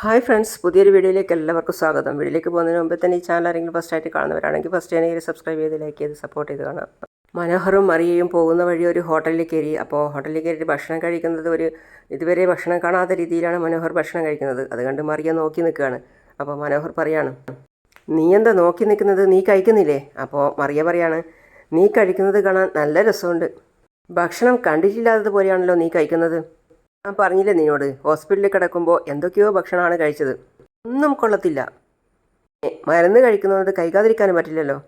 Hi friends പുതിയൊരു വീഡിയോയിലേക്ക് എല്ലാവർക്കും സ്വാഗതം. വീഡിയോയിലേക്ക് പോകുന്നതിന് മുമ്പ് തന്നെ ഈ ചാനൽ ആരെങ്കിലും ഫസ്റ്റ് ആയിട്ട് കാണുന്നവരാണെങ്കിൽ ഫസ്റ്റ് ആണെങ്കിൽ സബ്സ്ക്രൈബ് ചെയ്ത് ലൈക്ക് ചെയ്ത് സപ്പോർട്ട് ചെയ്ത് കാണാം. മനോഹറും മറിയയും പോകുന്ന വഴി ഒരു ഹോട്ടലിൽ കയറി. അപ്പോൾ ഹോട്ടലിൽ കയറിയിട്ട് ഭക്ഷണം കഴിക്കുന്നത് ഒരു ഇതുവരെ ഭക്ഷണം കാണാത്ത രീതിയിലാണ് മനോഹർ ഭക്ഷണം കഴിക്കുന്നത്. അത് കണ്ട് മറിയ നോക്കി നിൽക്കുകയാണ്. അപ്പോൾ മനോഹർ പറയാണ് നീ എന്താ നോക്കി നിൽക്കുന്നത്? നീ കഴിക്കുന്നില്ലേ? അപ്പോൾ മറിയ പറയാണ് നീ കഴിക്കുന്നത് കാണാൻ നല്ല രസമുണ്ട്. ഭക്ഷണം കണ്ടിട്ടില്ലാത്തതുപോലെയാണല്ലോ നീ കഴിക്കുന്നത്. ഞാൻ പറഞ്ഞില്ലേ നിന്നോട്? ഹോസ്പിറ്റലിൽ കിടക്കുമ്പോൾ എന്തൊക്കെയോ ഭക്ഷണമാണ് കഴിച്ചത്. ഒന്നും കൊള്ളത്തില്ല. മരുന്ന് കഴിക്കുന്നതുകൊണ്ട് കഴിക്കാതിരിക്കാനും പറ്റില്ലല്ലോ.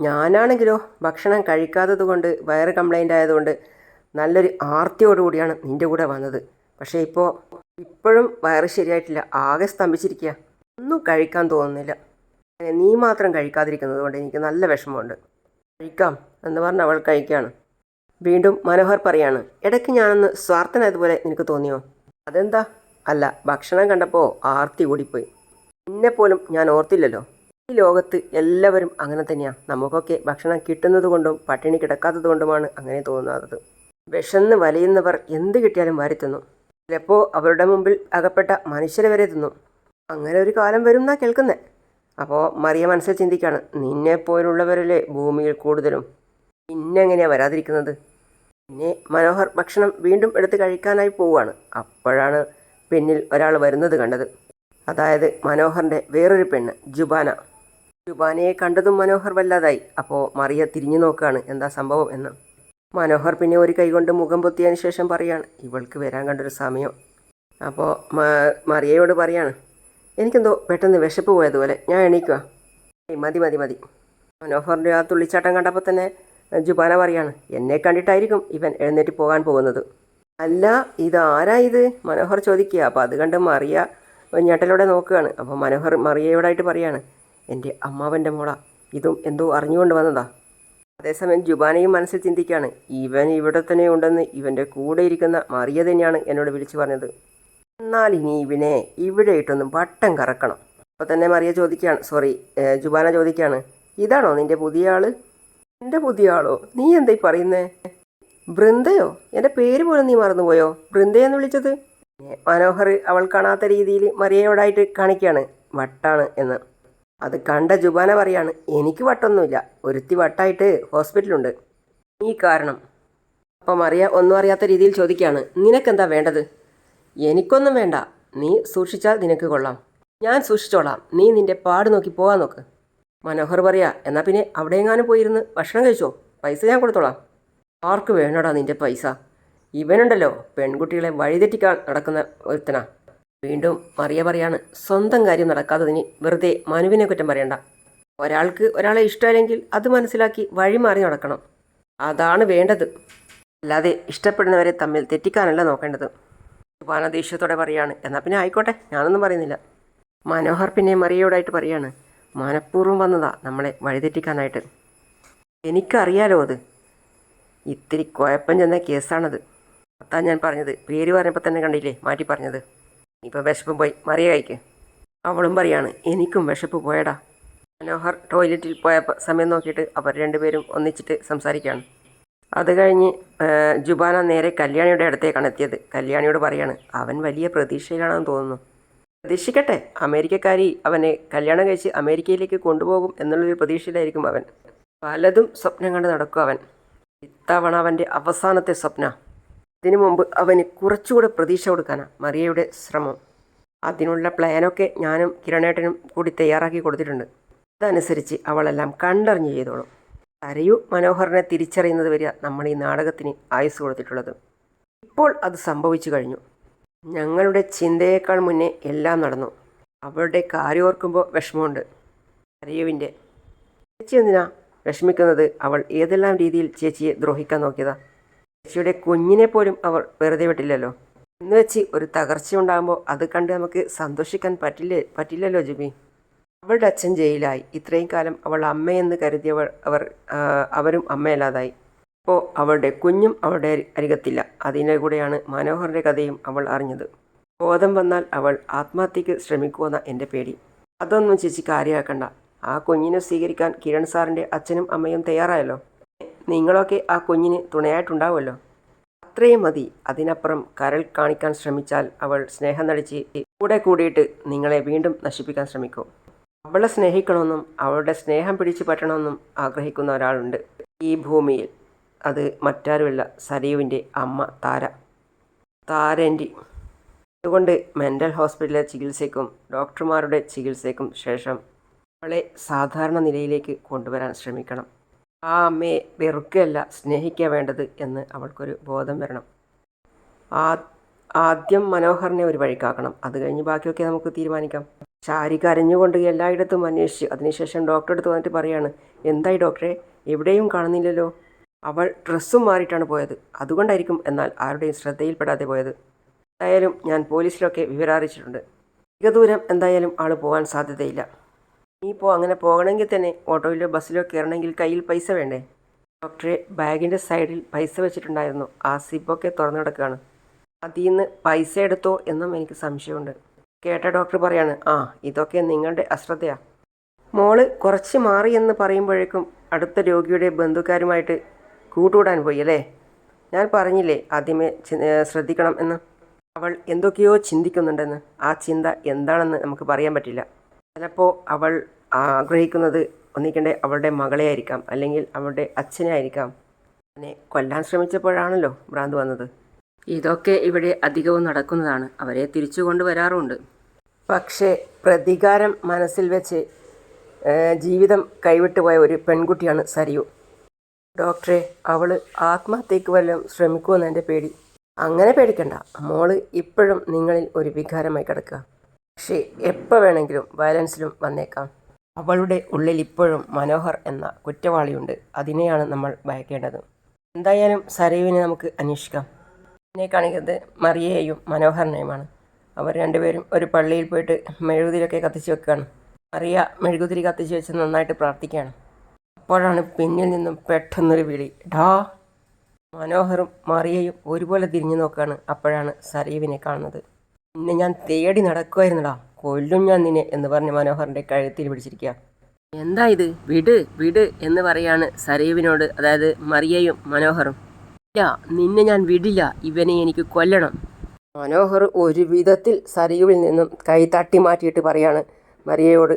ഞാനാണെങ്കിലോ ഭക്ഷണം കഴിക്കാത്തത് കൊണ്ട് വയറ് കംപ്ലൈന്റ് ആയതുകൊണ്ട് നല്ലൊരു ആർത്തിയോടുകൂടിയാണ് നിന്റെ കൂടെ വന്നത്. പക്ഷേ ഇപ്പോൾ ഇപ്പോഴും വയറ് ശരിയായിട്ടില്ല. ആകെ സ്തംഭിച്ചിരിക്കുക ഒന്നും കഴിക്കാൻ തോന്നുന്നില്ല. നീ മാത്രം കഴിക്കാതിരിക്കുന്നത് കൊണ്ട് എനിക്ക് നല്ല വിഷമമുണ്ട്. കഴിക്കാം എന്ന് പറഞ്ഞ് അവൾ കഴിക്കുകയാണ് വീണ്ടും മനോഹർ പറയാണ് ഇടയ്ക്ക് ഞാനൊന്ന് സ്വാർത്ഥനായതുപോലെ നിനക്ക് തോന്നിയോ? അതെന്താ? അല്ല ഭക്ഷണം കണ്ടപ്പോൾ ആർത്തി ഓടിപ്പോയി. നിന്നെ പോലും ഞാൻ ഓർത്തില്ലല്ലോ. ഈ ലോകത്ത് എല്ലാവരും അങ്ങനെ തന്നെയാണ് നമുക്കൊക്കെ ഭക്ഷണം കിട്ടുന്നത് കൊണ്ടും പട്ടിണി കിടക്കാത്തത് കൊണ്ടുമാണ് അങ്ങനെ തോന്നാത്തത്. വിശന്ന് വലയുന്നവർ എന്ത് കിട്ടിയാലും വാരി തിന്നു. ചിലപ്പോൾ അവരുടെ മുമ്പിൽ അകപ്പെട്ട മനുഷ്യരെ വരെ തിന്നു. അങ്ങനെ ഒരു കാലം വരും എന്നാ കേൾക്കുന്നത് അപ്പോൾ മറിയ മനസ്സിൽ ചിന്തിക്കുകയാണ് നിന്നെ പോലുള്ളവരല്ലേ ഭൂമിയിൽ കൂടുതലും പിന്നെങ്ങനെയാ വരാതിരിക്കുന്നത്? പിന്നെ മനോഹർ ഭക്ഷണം വീണ്ടും എടുത്ത് കഴിക്കാനായി പോവുകയാണ്. അപ്പോഴാണ് പിന്നിൽ ഒരാൾ വരുന്നത് കണ്ടത്. അതായത് മനോഹറിന്റെ വേറൊരു പെണ്ണ് ജുബാന. ജുബാനയെ കണ്ടതും മനോഹർ വല്ലാതായി. അപ്പോൾ മറിയ തിരിഞ്ഞു നോക്കുകയാണ് എന്താ സംഭവം എന്ന്. മനോഹർ പിന്നെ ഒരു കൈകൊണ്ട് മുഖം പൊത്തിയതിന് ശേഷം പറയാണ് ഇവൾക്ക് വരാൻ കണ്ടൊരു സമയം. അപ്പോൾ മറിയയോട് പറയാണ് എനിക്കെന്തോ പെട്ടെന്ന് വിശപ്പ് പോയതുപോലെ. ഞാൻ എണീക്കുക മതി മതി മതി. മനോഹറിന്റെ ആ തുള്ളിച്ചാട്ടം കണ്ടപ്പോൾ തന്നെ ജുബാന പറയാണ് എന്നെ കണ്ടിട്ടായിരിക്കും ഇവൻ എഴുന്നേറ്റ് പോകാൻ പോകുന്നത്. അല്ല ഇതാരാ ഇത്? മനോഹർ ചോദിക്കുക. അപ്പോൾ അത് കണ്ട് മറിയ ഞെട്ടലോടെ നോക്കുകയാണ്. അപ്പോൾ മനോഹർ മറിയയോടായിട്ട് പറയാണ് എന്റെ അമ്മാവന്റെ മോള ഇതും എന്തോ അറിഞ്ഞുകൊണ്ട് വന്നതാ. അതേസമയം ജുബാനയും മനസ്സിൽ ചിന്തിക്കുകയാണ് ഇവൻ ഇവിടെ തന്നെ ഉണ്ടെന്ന് ഇവന്റെ കൂടെ ഇരിക്കുന്ന മറിയ തന്നെയാണ് എന്നോട് വിളിച്ചു പറഞ്ഞത്. എന്നാൽ ഇനി ഇവനെ ഇവിടെ ഇട്ടൊന്നും വട്ടം കറക്കണം. അപ്പോൾ തന്നെ മറിയ ചോദിക്കുകയാണ് സോറി ജുബാന ചോദിക്കുകയാണ് ഇതാണോ നിന്റെ പുതിയ ആൾ? എന്റെ പുതിയ ആളോ? നീ എന്തായി പറയുന്നേ? ബൃന്ദയോ? എന്റെ പേര് പോലും നീ മറന്നുപോയോ? ബൃന്ദയെന്ന് വിളിച്ചത്? മനോഹർ അവൾ കാണാത്ത രീതിയിൽ മറിയയോടായിട്ട് കാണിക്കുകയാണ് വട്ടാണ് എന്ന്. അത് കണ്ട ജുബാന പറയാണ് എനിക്ക് വട്ടൊന്നുമില്ല. ഒരുത്തി വട്ടായിട്ട് ഹോസ്പിറ്റലുണ്ട്. ഈ കാരണം. അപ്പം മറിയ ഒന്നും അറിയാത്ത രീതിയിൽ ചോദിക്കുകയാണ് നിനക്കെന്താ വേണ്ടത്? എനിക്കൊന്നും വേണ്ട. നീ സൂക്ഷിച്ചാൽ നിനക്ക് കൊള്ളാം. ഞാൻ സൂക്ഷിച്ചോളാം. നീ നിന്റെ പാട് നോക്കി പോകാൻ നോക്ക്. മനോഹർ പറയാ എന്നാൽ പിന്നെ അവിടെയെങ്ങാനും പോയിരുന്ന് ഭക്ഷണം കഴിച്ചോ? പൈസ ഞാൻ കൊടുത്തോളാം. ആർക്ക് വേണടാ നിന്റെ പൈസ? ഇവനുണ്ടല്ലോ പെൺകുട്ടികളെ വഴിതെറ്റിക്കാൻ നടക്കുന്ന ഒരുത്തനാ. വീണ്ടും മറിയ പറയാണ് സ്വന്തം കാര്യം നടക്കാത്തതിന് വെറുതെ മനുവിനെ കുറ്റം പറയണ്ട. ഒരാൾക്ക് ഒരാളെ ഇഷ്ടമല്ലെങ്കിൽ അത് മനസ്സിലാക്കി വഴി മാറി നടക്കണം. അതാണ് വേണ്ടത്. അല്ലാതെ ഇഷ്ടപ്പെടുന്നവരെ തമ്മിൽ തെറ്റിക്കാനല്ല നോക്കേണ്ടത്. സുബാന ദേഷ്യത്തോടെ പറയാണ് എന്നാൽ പിന്നെ ആയിക്കോട്ടെ ഞാനൊന്നും പറയുന്നില്ല. മനോഹർ പിന്നെ മറിയോടായിട്ട് പറയാണ് മനഃപൂർവം വന്നതാ നമ്മളെ വഴിതെറ്റിക്കാനായിട്ട്. എനിക്കറിയാലോ അത്. ഇത്തിരി കുഴപ്പം ചെന്ന കേസാണത്. അതാ ഞാൻ പറഞ്ഞത്. പേര് പറഞ്ഞപ്പോൾ തന്നെ കണ്ടില്ലേ? മാറ്റി പറഞ്ഞത്. ഇപ്പോൾ വിശപ്പ് പോയി. മറിയ കഴിക്ക് അവളും പറയാണ് എനിക്കും വിശപ്പ് പോയടാ. മനോഹർ ടോയ്ലറ്റിൽ പോയ സമയം നോക്കിയിട്ട് അവർ രണ്ടുപേരും ഒന്നിച്ചിട്ട് സംസാരിക്കുകയാണ് അത് കഴിഞ്ഞ് ജുബാന നേരെ കല്യാണിയുടെ അടുത്തേക്കാണ് എത്തിയത്. കല്യാണിയോട് പറയാണ് അവൻ വലിയ പ്രതീക്ഷയിലാണെന്ന് തോന്നുന്നു. പ്രതീക്ഷിക്കട്ടെ. അമേരിക്കക്കാരി അവനെ കല്യാണം കഴിച്ച് അമേരിക്കയിലേക്ക് കൊണ്ടുപോകും എന്നുള്ളൊരു പ്രതീക്ഷയിലായിരിക്കും അവൻ. പലതും സ്വപ്നം കണ്ട് നടക്കും അവൻ. ഇത്തവണ അവന്റെ അവസാനത്തെ സ്വപ്ന. ഇതിനു മുമ്പ് അവന് കുറച്ചുകൂടെ പ്രതീക്ഷ കൊടുക്കാനാണ് മറിയയുടെ ശ്രമം. അതിനുള്ള പ്ലാനൊക്കെ ഞാനും കിരണേട്ടനും കൂടി തയ്യാറാക്കി കൊടുത്തിട്ടുണ്ട്. അതനുസരിച്ച് അവളെല്ലാം കണ്ടറിഞ്ഞ് ചെയ്തോളും. തരയു മനോഹറിനെ തിരിച്ചറിയുന്നത് വരിക നമ്മൾ ഈ നാടകത്തിന് ആയുസ് കൊടുത്തിട്ടുള്ളത്. ഇപ്പോൾ അത് സംഭവിച്ചു കഴിഞ്ഞു. ഞങ്ങളുടെ ചിന്തയേക്കാൾ മുന്നേ എല്ലാം നടന്നു. അവളുടെ കാര്യം ഓർക്കുമ്പോൾ വിഷമമുണ്ട്. അരയുവിന്റെ ചേച്ചി എന്തിനാ വിഷമിക്കുന്നത്? അവൾ ഏതെല്ലാം രീതിയിൽ ചേച്ചിയെ ദ്രോഹിക്കാൻ നോക്കിയതാ? ചേച്ചിയുടെ കുഞ്ഞിനെ പോലും അവൾ വെറുതെ വിട്ടില്ലല്ലോ? എന്ന് വെച്ച് ഒരു തകർച്ച ഉണ്ടാകുമ്പോൾ അത് കണ്ട് നമുക്ക് സന്തോഷിക്കാൻ പറ്റില്ലേ പറ്റില്ലല്ലോ ജുബി. അവളുടെ അച്ഛൻ ജയിലായി. ഇത്രയും കാലം അവൾ അമ്മയെന്ന് കരുതിയവൾ അവർ അവരും അമ്മയല്ലാതായി. ഇപ്പോൾ അവളുടെ കുഞ്ഞും അവളുടെ അരികത്തില്ല. അതിന്റെ കൂടെയാണ് മനോഹറിന്റെ കഥയും അവൾ അറിഞ്ഞത്. ബോധം വന്നാൽ അവൾ ആത്മഹത്യക്ക് ശ്രമിക്കുമെന്ന എന്റെ പേടി. അതൊന്നും ചേച്ചി കാര്യമാക്കണ്ട. ആ കുഞ്ഞിനെ സ്വീകരിക്കാൻ കിരൺ സാറിന്റെ അച്ഛനും അമ്മയും തയ്യാറായല്ലോ. നിങ്ങളൊക്കെ ആ കുഞ്ഞിന് തുണയായിട്ടുണ്ടാവുമല്ലോ. അത്രയും മതി. അതിനപ്പുറം കരൾ കാണിക്കാൻ ശ്രമിച്ചാൽ അവൾ സ്നേഹം നടിച്ച് കൂടെ കൂടിയിട്ട് നിങ്ങളെ വീണ്ടും നശിപ്പിക്കാൻ ശ്രമിക്കും. അവളെ സ്നേഹിക്കണമെന്നും അവളുടെ സ്നേഹം പിടിച്ചു പറ്റണമെന്നും ആഗ്രഹിക്കുന്ന ഒരാളുണ്ട് ഈ ഭൂമിയിൽ. അത് മറ്റാരുമല്ല സരയുവിന്റെ അമ്മ താര. താരന്റെ. അതുകൊണ്ട് മെന്റൽ ഹോസ്പിറ്റലിലെ ചികിത്സയ്ക്കും ഡോക്ടർമാരുടെ ചികിത്സയ്ക്കും ശേഷം അവളെ സാധാരണ നിലയിലേക്ക് കൊണ്ടുവരാൻ ശ്രമിക്കണം. ആ അമ്മയെ വെറുക്കുകയല്ല സ്നേഹിക്കുക വേണ്ടത് എന്ന് അവൾക്കൊരു ബോധം വരണം. ആദ്യം മനോഹറിനെ ഒരു വഴിക്കാക്കണം. അത് കഴിഞ്ഞ് ബാക്കിയൊക്കെ നമുക്ക് തീരുമാനിക്കാം. ശാരി കരഞ്ഞുകൊണ്ട് എല്ലായിടത്തും അന്വേഷിച്ച് അതിനുശേഷം ഡോക്ടറെ അടുത്ത് വന്നിട്ട് പറയാണ് എന്തായി ഡോക്ടറെ? എവിടെയും കാണുന്നില്ലല്ലോ. അവൾ ഡ്രസ്സും മാറിയിട്ടാണ് പോയത്. അതുകൊണ്ടായിരിക്കും എന്നാൽ ആരുടെയും ശ്രദ്ധയിൽപ്പെടാതെ പോയത്. എന്തായാലും ഞാൻ പോലീസിലൊക്കെ വിവരം അറിയിച്ചിട്ടുണ്ട് അധിക ദൂരം എന്തായാലും ആൾ പോകാൻ സാധ്യതയില്ല. ഇനിയിപ്പോൾ അങ്ങനെ പോകണമെങ്കിൽ തന്നെ ഓട്ടോയിലോ ബസ്സിലോ കയറണമെങ്കിൽ കയ്യിൽ പൈസ വേണ്ടേ? ഡോക്ടറെ ബാഗിന്റെ സൈഡിൽ പൈസ വെച്ചിട്ടുണ്ടായിരുന്നു. ആ സിബൊക്കെ തുറന്നു കിടക്കുകയാണ്. അതിൽ നിന്ന് പൈസ എടുത്തോ എന്നും എനിക്ക് സംശയമുണ്ട്. കേട്ട ഡോക്ടർ പറയാണ് ആ ഇതൊക്കെ നിങ്ങളുടെ അശ്രദ്ധയാണ് മോൾ കുറച്ച് മാറി എന്ന് പറയുമ്പോഴേക്കും അടുത്ത രോഗിയുടെ ബന്ധുക്കാരുമായിട്ട് കൂട്ടുകൂടാൻ പോയി അല്ലേ? ഞാൻ പറഞ്ഞില്ലേ ആദ്യമേ ശ്രദ്ധിക്കണം എന്ന്. അവൾ എന്തൊക്കെയോ ചിന്തിക്കുന്നുണ്ടെന്ന്. ആ ചിന്ത എന്താണെന്ന് നമുക്ക് പറയാൻ പറ്റില്ല. ചിലപ്പോൾ അവൾ ആഗ്രഹിക്കുന്നത് ഒന്നിക്കണ്ടേ അവളുടെ മകളെ ആയിരിക്കാം അല്ലെങ്കിൽ അവളുടെ അച്ഛനെ ആയിരിക്കാം. അവനെ കൊല്ലാൻ ശ്രമിച്ചപ്പോഴാണല്ലോ ഭ്രാന്ത് വന്നത്. ഇതൊക്കെ ഇവിടെ അധികവും നടക്കുന്നതാണ്. അവരെ തിരിച്ചു കൊണ്ടുവരാറുമുണ്ട് പക്ഷേ പ്രതികാരം മനസ്സിൽ വെച്ച് ജീവിതം കൈവിട്ടുപോയ ഒരു പെൺകുട്ടിയാണ് സരിയു. ഡോക്ടറെ അവൾ ആത്മഹത്യക്ക് വല്ലതും ശ്രമിക്കുമെന്ന് എന്റെ പേടി. അങ്ങനെ പേടിക്കണ്ട. മോൾ ഇപ്പോഴും നിങ്ങളിൽ ഒരു വികാരമായി കിടക്കുക. പക്ഷേ എപ്പോൾ വേണമെങ്കിലും വയലൻസിലും വന്നേക്കാം. അവളുടെ ഉള്ളിൽ ഇപ്പോഴും മനോഹർ എന്ന കുറ്റവാളിയുണ്ട്. അതിനെയാണ് നമ്മൾ ഭയക്കേണ്ടത്. എന്തായാലും സരയുവിനെ നമുക്ക് അന്വേഷിക്കാം. എന്നെ കാണിക്കുന്നത് മറിയയെയും മനോഹരനെയുമാണ്. അവർ രണ്ടുപേരും ഒരു പള്ളിയിൽ പോയിട്ട് മെഴുകുതിരിയൊക്കെ കത്തിച്ച് വെക്കുകയാണ്. മറിയ മെഴുകുതിരി കത്തിച്ച് വെച്ച് നന്നായിട്ട് പ്രാർത്ഥിക്കുകയാണ്. അപ്പോഴാണ് പിന്നിൽ നിന്നും പെട്ടെന്നൊരു വിളി. ഡാ മനോഹറും മറിയയും ഒരുപോലെ തിരിഞ്ഞു നോക്കുകയാണ് അപ്പോഴാണ് സരീവിനെ കാണുന്നത്. നിന്നെ ഞാൻ തേടി നടക്കുമായിരുന്നടാ കൊല്ലും ഞാൻ നിന്നെ എന്ന് പറഞ്ഞ് മനോഹറിന്റെ കഴുത്തിൽ പിടിച്ചിരിക്കുക. എന്താ ഇത്? വിട് വിട് എന്ന് പറയാണ് സരീവിനോട് അതായത് മറിയയും മനോഹറും. ഇല്ല നിന്നെ ഞാൻ വിടില്ല. ഇവനെ എനിക്ക് കൊല്ലണം. മനോഹർ ഒരു വിധത്തിൽ സരീവിൽ നിന്നും കൈ തട്ടി മാറ്റിയിട്ട് പറയാണ് മറിയയോട്.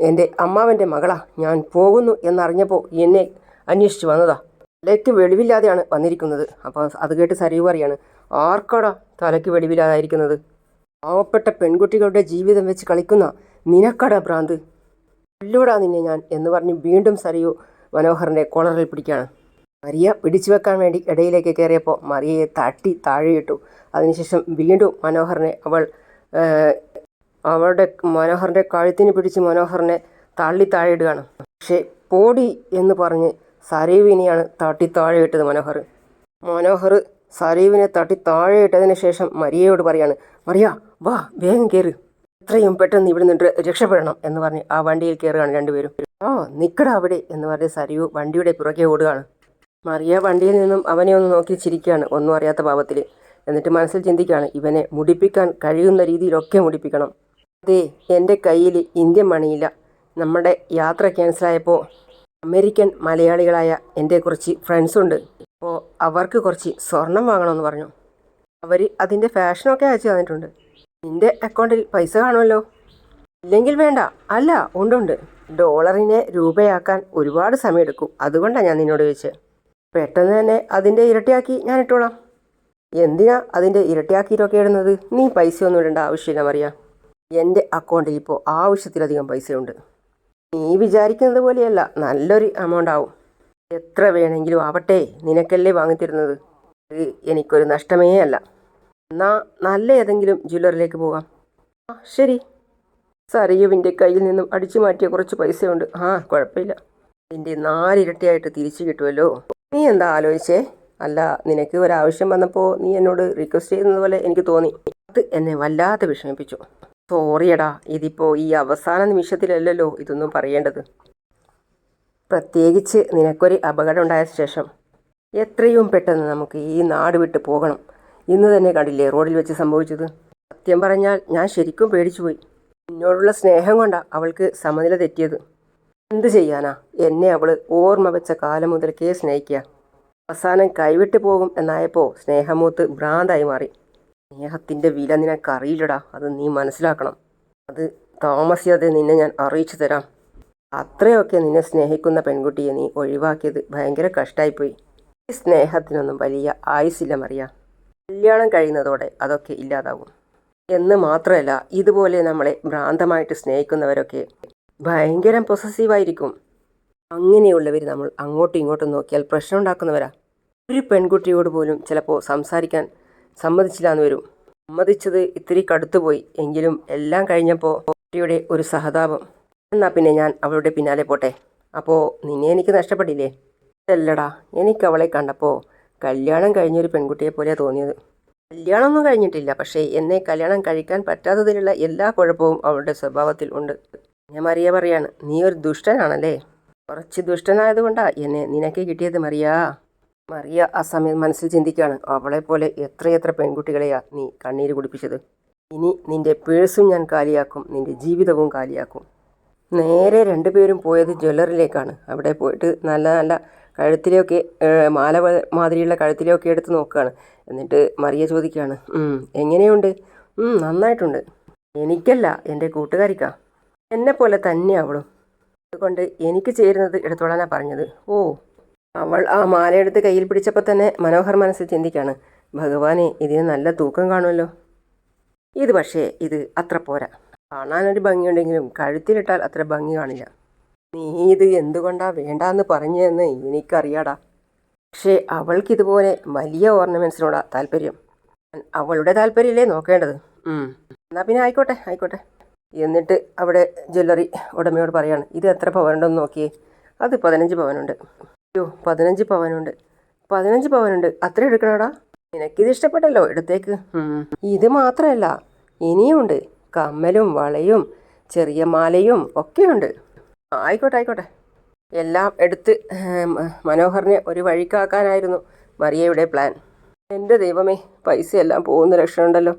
എന്റെ അമ്മാവന്റെ മകളാ ഞാൻ പോകുന്നു എന്നറിഞ്ഞപ്പോൾ എന്നെ അന്വേഷിച്ച് വന്നതാ. തലയ്ക്ക് വെളിവില്ലാതെയാണ് വന്നിരിക്കുന്നത്. അപ്പോൾ അത് കേട്ട് സരീവ് പറയാണ് ആർക്കാടാ തലയ്ക്ക് വെളിവില്ലാതായിരിക്കുന്നത്? പാവപ്പെട്ട പെൺകുട്ടികളുടെ ജീവിതം വെച്ച് കളിക്കുന്ന നിനക്കടാ ഭ്രാന്ത്? കൊല്ലൂടാ നിന്നെ ഞാൻ എന്ന് പറഞ്ഞ് വീണ്ടും സരിയു മനോഹറിന്റെ കോളറിൽ പിടിക്കുകയാണ്. മറിയ പിടിച്ചു വെക്കാൻ വേണ്ടി ഇടയിലേക്ക് കയറിയപ്പോൾ മറിയയെ തട്ടി താഴെയിട്ടു. അതിനുശേഷം വീണ്ടും മനോഹറിനെ അവൾ അവളുടെ മനോഹറിന്റെ കഴുത്തിന് പിടിച്ച് മനോഹറിനെ തള്ളി താഴെയിടുകയാണ്. പക്ഷേ പോടി എന്ന് പറഞ്ഞ് സരീവിനെയാണ് തട്ടി താഴെ ഇട്ടത് മനോഹർ. മനോഹർ സരീവിനെ തട്ടി താഴെ ഇട്ടതിന് ശേഷം മരിയയോട് പറയാണ് മറിയ വാ വേഗം കയറ് എത്രയും പെട്ടെന്ന് ഇവിടെ നിന്ന് രക്ഷപ്പെടണം എന്ന് പറഞ്ഞ് ആ വണ്ടിയിൽ കയറുകയാണ് രണ്ടുപേരും. ഓ നിക്കട അവിടെ എന്ന് പറഞ്ഞ് സരീവ് വണ്ടിയുടെ പുറകെ ഓടുകയാണ്. മറിയ വണ്ടിയിൽ നിന്നും അവനെ ഒന്ന് നോക്കി ചിരിക്കുകയാണ് ഒന്നും അറിയാത്ത ഭാവത്തിൽ എന്നിട്ട് മനസ്സിൽ ചിന്തിക്കുകയാണ് ഇവനെ മുടിപ്പിക്കാൻ കഴിയുന്ന രീതിയിലൊക്കെ മുടിപ്പിക്കണം. അതെ എന്റെ കയ്യിൽ ഇന്ത്യൻ മണിയില്ല. നമ്മുടെ യാത്ര ക്യാൻസലായപ്പോൾ അമേരിക്കൻ മലയാളികളായ എന്റെ കുറച്ച് ഫ്രണ്ട്സുണ്ട് അപ്പോൾ അവർക്ക് കുറച്ച് സ്വർണം വാങ്ങണമെന്ന് പറഞ്ഞു. അവർ അതിന്റെ ഫാഷനൊക്കെ അയച്ചു തന്നിട്ടുണ്ട്. നിന്റെ അക്കൗണ്ടിൽ പൈസ കാണുമല്ലോ? ഇല്ലെങ്കിൽ വേണ്ട. അല്ല ഉണ്ടുണ്ട് ഡോളറിനെ രൂപയാക്കാൻ ഒരുപാട് സമയമെടുക്കും. അതുകൊണ്ടാണ് ഞാൻ നിന്നോട് ചോദിച്ചത് പെട്ടെന്ന് തന്നെ അതിന്റെ ഇരട്ടിയാക്കി ഞാൻ ഇട്ടോളാം. എന്തിനാ അതിന്റെ ഇരട്ടിയാക്കിയിട്ടൊക്കെ ഇടുന്നത്? നീ പൈസ ഒന്നും ഇടേണ്ട ആവശ്യമില്ല മറിയ. എന്റെ അക്കൗണ്ടിൽ ഇപ്പോൾ ആവശ്യത്തിലധികം പൈസയുണ്ട്. നീ വിചാരിക്കുന്നത് പോലെയല്ല നല്ലൊരു എമൗണ്ട് ആവും. എത്ര വേണമെങ്കിലും ആവട്ടെ നിനക്കല്ലേ വാങ്ങിത്തരുന്നത് അത് എനിക്കൊരു നഷ്ടമേ അല്ല. എന്നാ നല്ല ഏതെങ്കിലും ജ്വല്ലറിലേക്ക് പോകാം. ആ ശരി. സരയുവിന്റെ കയ്യിൽ നിന്നും അടിച്ചു മാറ്റിയ കുറച്ച് പൈസയുണ്ട്. ആ കുഴപ്പമില്ല. അതിന്റെ നാലിരട്ടിയായിട്ട് തിരിച്ചു കിട്ടുമല്ലോ. നീ എന്താ ആലോചിച്ചേ? അല്ല നിനക്ക് ഒരാവശ്യം വന്നപ്പോൾ നീ എന്നോട് റിക്വസ്റ്റ് ചെയ്യുന്നത് പോലെ എനിക്ക് തോന്നി. അത് എന്നെ വല്ലാതെ വിഷമിപ്പിച്ചു. സോറിയടാ ഇതിപ്പോൾ ഈ അവസാന നിമിഷത്തിലല്ലല്ലോ ഇതൊന്നും പറയേണ്ടത്. പ്രത്യേകിച്ച് നിനക്കൊരു അപകടം ഉണ്ടായ ശേഷം എത്രയും പെട്ടെന്ന് നമുക്ക് ഈ നാട് വിട്ട് പോകണം. ഇന്ന് തന്നെ കണ്ടില്ലേ റോഡിൽ വെച്ച് സംഭവിച്ചത്? സത്യം പറഞ്ഞാൽ ഞാൻ ശരിക്കും പേടിച്ചുപോയി. എന്നോടുള്ള സ്നേഹം കൊണ്ടാണ് അവൾക്ക് സമനില തെറ്റിയത്. എന്ത് ചെയ്യാനാ? എന്നെ അവൾ ഓർമ്മ വെച്ച കാലം മുതൽക്കേ സ്നേഹിക്കുക അവസാനം കൈവിട്ട് പോകും എന്നായപ്പോൾ സ്നേഹമൂത്ത് ഭ്രാന്തായി മാറി. സ്നേഹത്തിന്റെ വില നിനക്കറിയില്ലടാ അത് നീ മനസ്സിലാക്കണം. അത് താമസിയാതെ നിന്നെ ഞാൻ അറിയിച്ചു തരാം. അത്രയൊക്കെ നിന്നെ സ്നേഹിക്കുന്ന പെൺകുട്ടിയെ നീ ഒഴിവാക്കിയത് ഭയങ്കര കഷ്ടമായിപ്പോയി ഈ സ്നേഹത്തിനൊന്നും വലിയ ആയുസില്ല മറിയ. കല്യാണം കഴിയുന്നതോടെ അതൊക്കെ ഇല്ലാതാവും. എന്ന് മാത്രമല്ല ഇതുപോലെ നമ്മളെ ഭ്രാന്തമായിട്ട് സ്നേഹിക്കുന്നവരൊക്കെ ഭയങ്കര പൊസസീവായിരിക്കും അങ്ങനെയുള്ളവർ നമ്മൾ അങ്ങോട്ടും ഇങ്ങോട്ടും നോക്കിയാൽ പ്രശ്നം ഉണ്ടാക്കുന്നവരാ. ഒരു പെൺകുട്ടിയോട് പോലും ചിലപ്പോൾ സംസാരിക്കാൻ സമ്മതിച്ചില്ല എന്ന് വരും. സമ്മതിച്ചത് ഇത്തിരി കടുത്തുപോയി എങ്കിലും എല്ലാം കഴിഞ്ഞപ്പോൾ കുട്ടിയുടെ ഒരു സഹതാപം. എന്നാ പിന്നെ ഞാൻ അവളുടെ പിന്നാലെ പോട്ടെ. അപ്പോൾ നിന്നെ എനിക്ക് നഷ്ടപ്പെട്ടില്ലേ അല്ലടാ എനിക്ക് അവളെ കണ്ടപ്പോൾ കല്യാണം കഴിഞ്ഞൊരു പെൺകുട്ടിയെ പോലെയാണ് തോന്നിയത്. കല്യാണമൊന്നും കഴിഞ്ഞിട്ടില്ല പക്ഷേ എന്നെ കല്യാണം കഴിക്കാൻ പറ്റാത്തതിലുള്ള എല്ലാ കുഴപ്പവും അവളുടെ സ്വഭാവത്തിൽ ഉണ്ട്. ഞാൻ മറിയ പറയാണ് നീ ഒരു ദുഷ്ടനാണല്ലേ? കുറച്ച് ദുഷ്ടനായതുകൊണ്ടാ എന്നെ നിനക്ക് കിട്ടിയത് മറിയാ. മറിയ ആ സമയം മനസ്സിൽ ചിന്തിക്കുകയാണ് അവളെ പോലെ എത്രയെത്ര പെൺകുട്ടികളെയാ നീ കണ്ണീര് കുടിപ്പിച്ചത്? ഇനി നിന്റെ പേഴ്സും ഞാൻ കാലിയാക്കും നിന്റെ ജീവിതവും കാലിയാക്കും. നേരെ രണ്ടുപേരും പോയത് ജ്വല്ലറിലേക്കാണ്. അവിടെ പോയിട്ട് നല്ല നല്ല കഴുത്തിലൊക്കെ ഏഹ്, മാല മാതിരിയുള്ള കഴുത്തിലൊക്കെ എടുത്ത് നോക്കുകയാണ്. എന്നിട്ട് മറിയ ചോദിക്കുകയാണ് എങ്ങനെയുണ്ട്? നന്നായിട്ടുണ്ട്. എനിക്കല്ല എന്റെ കൂട്ടുകാരിക്കാ. എന്നെ പോലെ തന്നെ അവളും. അതുകൊണ്ട് എനിക്ക് ചേരുന്നത് എടുത്തോളാനാണ് പറഞ്ഞത്. ഓ അവൾ ആ മാലയെടുത്ത് കയ്യിൽ പിടിച്ചപ്പോൾ തന്നെ മനോഹർ മനസ്സിൽ ചിന്തിക്കാണ് ഭഗവാനെ ഇതിന് നല്ല തൂക്കം കാണുമല്ലോ. ഇത് പക്ഷേ ഇത് അത്ര പോരാ. കാണാനൊരു ഭംഗിയുണ്ടെങ്കിലും കഴുത്തിലിട്ടാൽ അത്ര ഭംഗി കാണില്ല. നീ ഇത് എന്തുകൊണ്ടാ വേണ്ടാന്ന് പറഞ്ഞതെന്ന് എനിക്കറിയാടാ. പക്ഷേ അവൾക്കിതുപോലെ വലിയ ഓർണമെന്റ്സിനോടാ താല്പര്യം. അവളുടെ താല്പര്യമല്ലേ നോക്കേണ്ടത്. എന്നാൽ പിന്നെ ആയിക്കോട്ടെ ആയിക്കോട്ടെ. എന്നിട്ട് അവിടെ ജ്വല്ലറി ഉടമയോട് പറയാണ് ഇത് എത്ര പവനുണ്ടെന്ന് നോക്കിയേ. അത് പതിനഞ്ച് പവനുണ്ട്. അയ്യോ പതിനഞ്ച് പവനുണ്ട്. പതിനഞ്ച് പവനുണ്ട്. അത്ര എടുക്കണടാ? നിനക്കിത് ഇഷ്ടപ്പെട്ടല്ലോ എടുത്തേക്ക്. ഇത് മാത്രമല്ല ഇനിയുമുണ്ട് കമ്മലും വളയും ചെറിയ മാലയും ഒക്കെയുണ്ട് ആയിക്കോട്ടെ ആയിക്കോട്ടെ. എല്ലാം എടുത്ത് മനോഹറിനെ ഒരു വഴിക്കാക്കാനായിരുന്നു മറിയയുടെ പ്ലാൻ. എന്റെ ദൈവമേ പൈസ എല്ലാം പോകുന്ന ലക്ഷണമുണ്ടല്ലോ.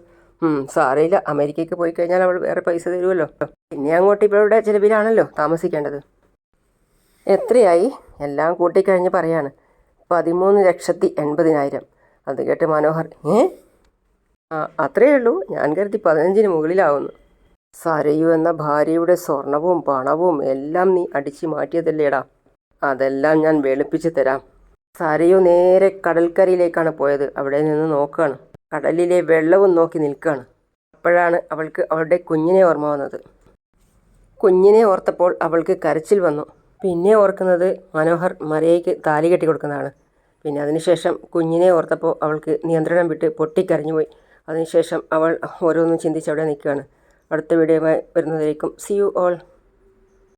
സാറിയില്ല അമേരിക്കയ്ക്ക് പോയി കഴിഞ്ഞാൽ അവൾ വേറെ പൈസ തരുമല്ലോ. പിന്നെ അങ്ങോട്ട് ഇവളുടെ ചിലവിലാണല്ലോ താമസിക്കേണ്ടത്. എത്രയായി? എല്ലാം കൂട്ടിക്കഴിഞ്ഞ് പറയാണ്. പതിമൂന്ന് ലക്ഷത്തി എൺപതിനായിരം. അത് കേട്ട് മനോഹർ ഏ? ആ അത്രയേ ഉള്ളൂ. ഞാൻ കരുതി പതിനഞ്ചിന് മുകളിലാവുന്നു. സരയു എന്ന ഭാര്യയുടെ സ്വർണവും പണവും എല്ലാം നീ അടിച്ചു മാറ്റിയതല്ലേടാ? അതെല്ലാം ഞാൻ വെളുപ്പിച്ച് തരാം. സരയു നേരെ കടൽക്കരയിലേക്കാണ് പോയത്. അവിടെ നിന്ന് നോക്കുകയാണ് കടലിലെ വെള്ളവും നോക്കി നിൽക്കുകയാണ് അപ്പോഴാണ് അവൾക്ക് അവളുടെ കുഞ്ഞിനെ ഓർമ്മ വന്നത്. കുഞ്ഞിനെ ഓർത്തപ്പോൾ അവൾക്ക് കരച്ചിൽ വന്നു. പിന്നെ ഓർക്കുന്നത് മനോഹർ മറിയയ്ക്ക് താലി കെട്ടി കൊടുക്കുന്നതാണ്. പിന്നെ അതിനുശേഷം കുഞ്ഞിനെ ഓർത്തപ്പോൾ അവൾക്ക് നിയന്ത്രണം വിട്ട് പൊട്ടിക്കരഞ്ഞുപോയി അതിനുശേഷം അവൾ ഓരോന്നും ചിന്തിച്ച് അവിടെ നിൽക്കുകയാണ്. അടുത്ത വീഡിയോയുമായി വരുന്നതായിരിക്കും സി യു ഓൾ